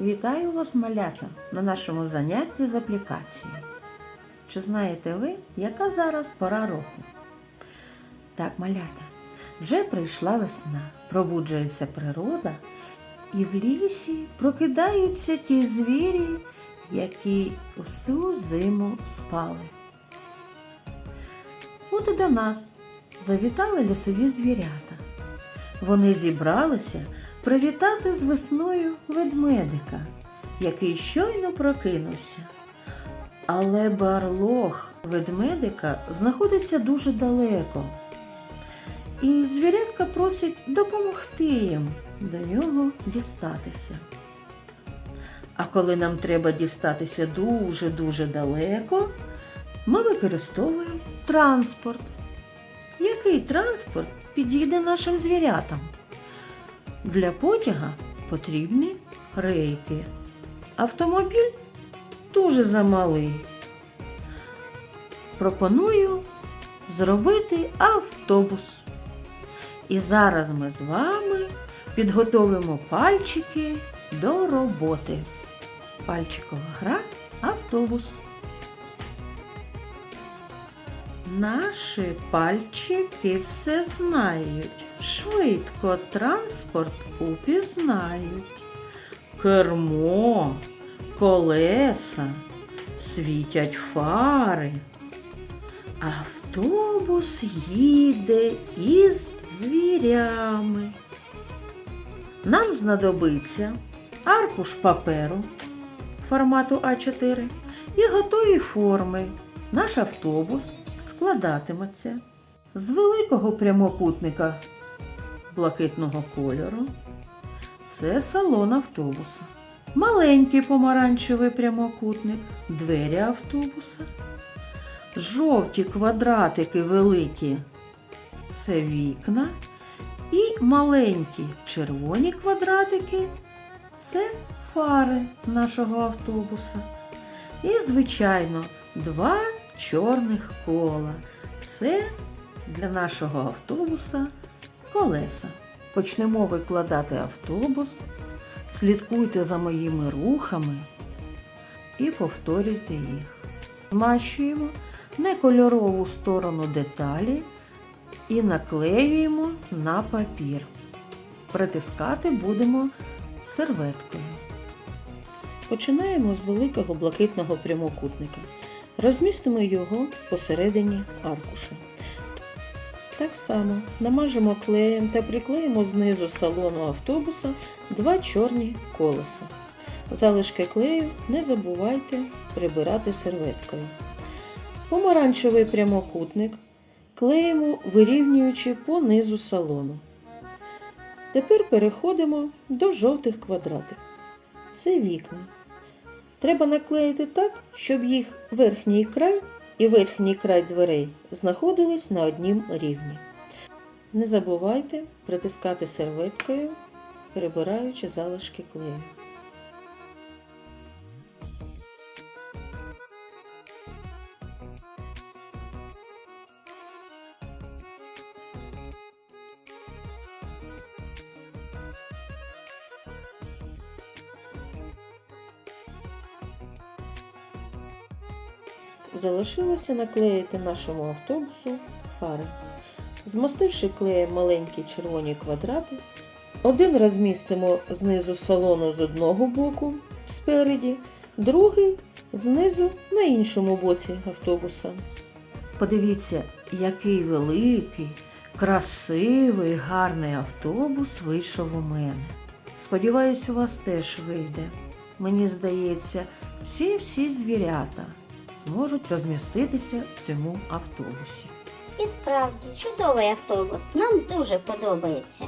Вітаю вас, малята, на нашому занятті з аплікації. Чи знаєте ви, яка зараз пора року? Так, малята, вже прийшла весна, пробуджується природа, і в лісі прокидаються ті звірі, які всю зиму спали. От і до нас завітали лісові звірята. Вони зібралися привітати з весною ведмедика, який щойно прокинувся. Але барлог ведмедика знаходиться дуже далеко. І звірятка просить допомогти їм до нього дістатися. А коли нам треба дістатися дуже-дуже далеко, ми використовуємо транспорт. Який транспорт підійде нашим звірятам? Для потяга потрібні рейки. Автомобіль дуже замалий. Пропоную зробити автобус. І зараз ми з вами підготовимо пальчики до роботи. Пальчикова гра автобус. Наші пальчики все знають, швидко транспорт упізнають. Кермо, колеса, світять фари. Автобус їде із звірями. Нам знадобиться аркуш паперу формату А4 і готові форми. Наш автобус складатиметься з великого прямокутника блакитного кольору. Це салон автобуса. Маленький помаранчевий прямокутник, двері автобуса. Жовті квадратики великі це вікна. І маленькі червоні квадратики це фари нашого автобуса. І, звичайно, два чорних кола. Це для нашого автобуса колеса. Почнемо викладати автобус. Слідкуйте за моїми рухами і повторюйте їх. Змащуємо некольорову сторону деталі і наклеюємо на папір. Притискати будемо серветкою. Починаємо з великого блакитного прямокутника. Розмістимо його посередині аркуша. Так само намажемо клеєм та приклеїмо знизу салону автобуса два чорні колеса. Залишки клею не забувайте прибирати серветкою. Помаранчевий прямокутник клеїмо вирівнюючи по низу салону. Тепер переходимо до жовтих квадратів. Це вікна. Треба наклеїти так, щоб їх верхній край і верхній край дверей знаходились на однім рівні. Не забувайте притискати серветкою, перебираючи залишки клею. Залишилося наклеїти нашому автобусу фари. Змастивши клеєм маленькі червоні квадрати, один розмістимо знизу салону з одного боку спереді, другий знизу на іншому боці автобуса. Подивіться, який великий, красивий, гарний автобус вийшов у мене. Сподіваюсь, у вас теж вийде. Мені здається, всі-всі звірята зможуть розміститися в цьому автобусі. І справді чудовий автобус. Нам дуже подобається.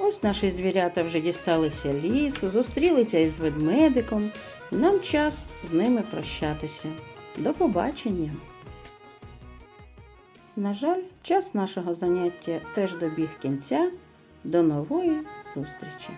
Ось наші звірята вже дісталися лісу, зустрілися із ведмедиком. Нам час з ними прощатися. До побачення. На жаль, час нашого заняття теж добіг кінця. До нової зустрічі!